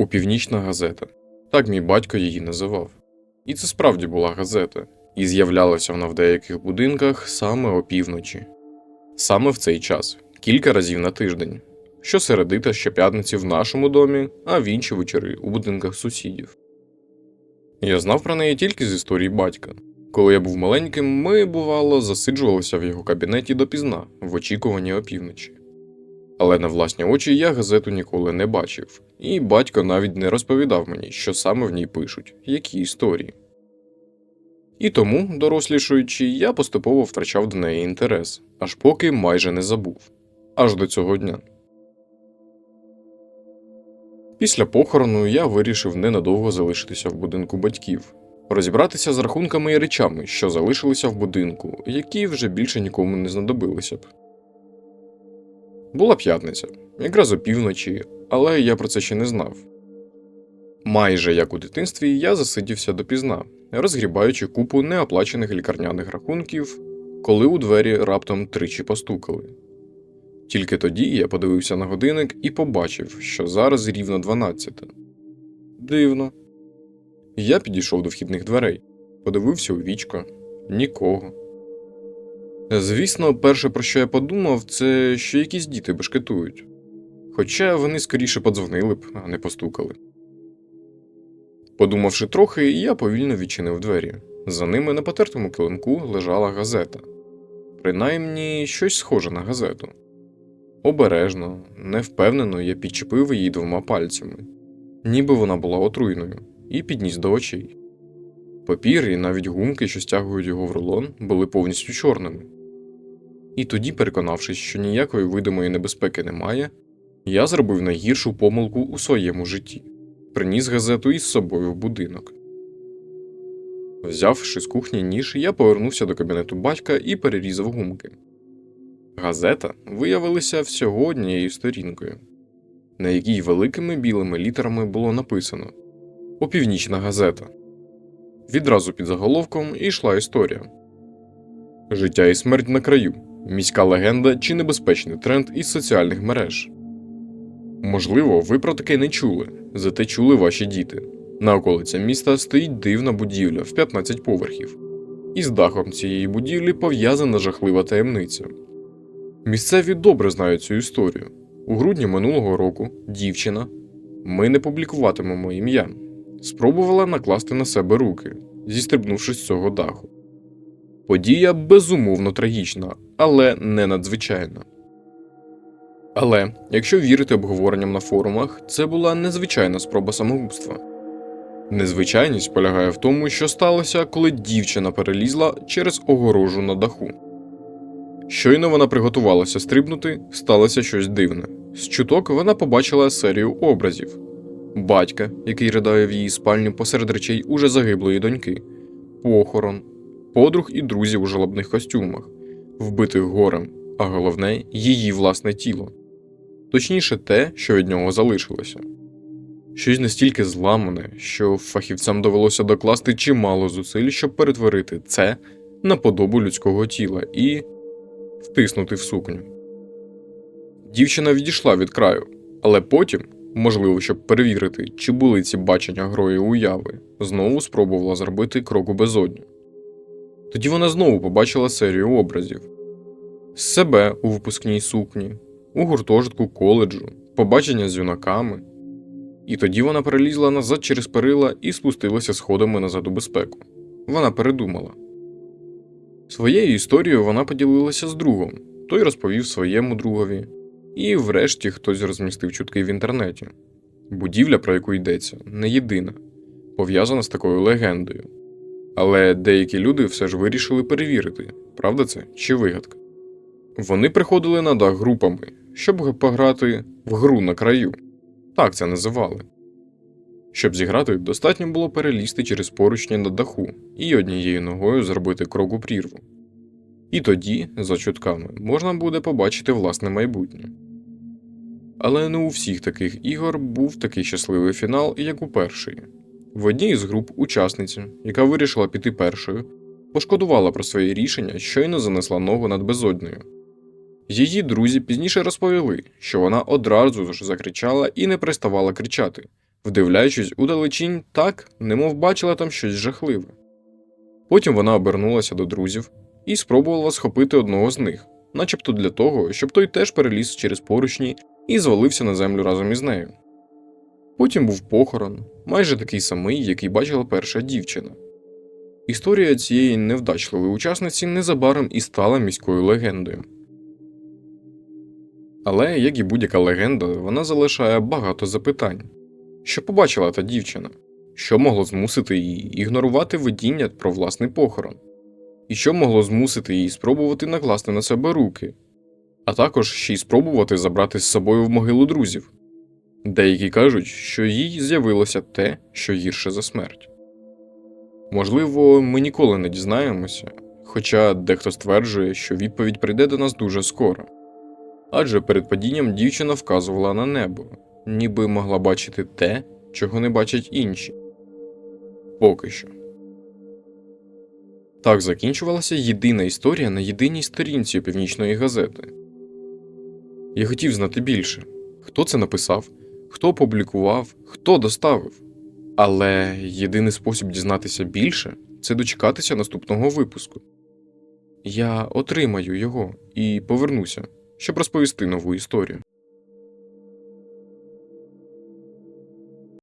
Упівнічна газета. Так мій батько її називав. І це справді була газета, і з'являлася вона в деяких будинках саме опівночі. Саме в цей час, кілька разів на тиждень. Щосереди та щоп'ятниці в нашому домі, а в інші вечори у будинках сусідів. Я знав про неї тільки з історії батька. Коли я був маленьким, ми, бувало, засиджувалися в його кабінеті допізна, в очікуванні опівночі. Але на власні очі я газету ніколи не бачив, і батько навіть не розповідав мені, що саме в ній пишуть, які історії. І тому, дорослішуючи, я поступово втрачав до неї інтерес, аж поки майже не забув. Аж до цього дня. Після похорону я вирішив ненадовго залишитися в будинку батьків, розібратися з рахунками і речами, що залишилися в будинку, які вже більше нікому не знадобилися б. Була п'ятниця, якраз опівночі, але я про це ще не знав. Майже як у дитинстві я засидівся допізна, розгрібаючи купу неоплачених лікарняних рахунків, коли у двері раптом тричі постукали. Тільки тоді я подивився на годинник і побачив, що зараз рівно 12. Дивно. Я підійшов до вхідних дверей, подивився у вічко нікого. Звісно, перше, про що я подумав, це що якісь діти бешкетують. Хоча вони скоріше подзвонили б, а не постукали. Подумавши трохи, я повільно відчинив двері. За ними на потертому килимку лежала газета. Принаймні щось схоже на газету. Обережно, невпевнено я підчепив її двома пальцями, ніби вона була отруйною, і підніс до очей. Папір і навіть гумки, що стягують його в рулон, були повністю чорними. І тоді, переконавшись, що ніякої видимої небезпеки немає, я зробив найгіршу помилку у своєму житті приніс газету із собою в будинок. Взявши з кухні ніж, я повернувся до кабінету батька і перерізав гумки. Газета виявилася всього однією сторінкою, на якій великими білими літерами було написано Опівнічна газета. Відразу під заголовком йшла історія Життя і смерть на краю. Міська легенда чи небезпечний тренд із соціальних мереж. Можливо, ви про таке не чули, зате чули ваші діти. На околиця міста стоїть дивна будівля в 15 поверхів, і з дахом цієї будівлі пов'язана жахлива таємниця. Місцеві добре знають цю історію. У грудні минулого року дівчина, ми не публікуватимемо ім'я, спробувала накласти на себе руки, зістрибнувши з цього даху. Подія безумовно трагічна, але не надзвичайна. Але, якщо вірити обговоренням на форумах, це була незвичайна спроба самогубства. Незвичайність полягає в тому, що сталося, коли дівчина перелізла через огорожу на даху. Щойно вона приготувалася стрибнути, сталося щось дивне. З чуток вона побачила серію образів батька, який ридає в її спальні посеред речей уже загиблої доньки, похорон, подруг і друзів у жалобних костюмах, вбитих горем, а головне її власне тіло. Точніше, те, що від нього залишилося. Щось настільки зламане, що фахівцям довелося докласти чимало зусиль, щоб перетворити це на подобу людського тіла і втиснути в сукню. Дівчина відійшла від краю, але потім, можливо, щоб перевірити, чи були ці бачення грою уяви, знову спробувала зробити крок у безодню. Тоді вона знову побачила серію образів себе у випускній сукні, у гуртожитку коледжу, побачення з юнаками. І тоді вона перелізла назад через перила і спустилася сходами назад у безпеку. Вона передумала. Своєю історією вона поділилася з другом, той розповів своєму другові, і врешті хтось розмістив чутки в інтернеті. Будівля, про яку йдеться, не єдина, пов'язана з такою легендою. Але деякі люди все ж вирішили перевірити, правда це чи вигадка. Вони приходили на дах групами, щоб пограти в гру на краю. Так це називали. Щоб зіграти, достатньо було перелізти через поручні на даху і однією ногою зробити крок у прірву. І тоді, за чутками, можна буде побачити власне майбутнє. Але не у всіх таких ігор був такий щасливий фінал, як у першої. В одній із груп учасниця, яка вирішила піти першою, пошкодувала про своє рішення, щойно занесла ногу над безоднею. Її друзі пізніше розповіли, що вона одразу ж закричала і не переставала кричати, вдивляючись у далечінь так, немов бачила там щось жахливе. Потім вона обернулася до друзів і спробувала схопити одного з них, начебто для того, щоб той теж переліз через поручні і звалився на землю разом із нею. Потім був похорон, майже такий самий, який бачила перша дівчина. Історія цієї невдачливої учасниці незабаром і стала міською легендою. Але, як і будь-яка легенда, вона залишає багато запитань. Що побачила та дівчина? Що могло змусити її ігнорувати видіння про власний похорон? І що могло змусити її спробувати накласти на себе руки, а також ще й спробувати забрати з собою в могилу друзів? Деякі кажуть, що їй з'явилося те, що гірше за смерть. Можливо, ми ніколи не дізнаємося, хоча дехто стверджує, що відповідь прийде до нас дуже скоро. Адже перед падінням дівчина вказувала на небо, ніби могла бачити те, чого не бачать інші. Поки що. Так закінчувалася єдина історія на єдиній сторінці північної газети. Я хотів знати більше хто це написав, хто публікував, хто доставив. Але єдиний спосіб дізнатися більше це дочекатися наступного випуску. Я отримаю його і повернуся, щоб розповісти нову історію.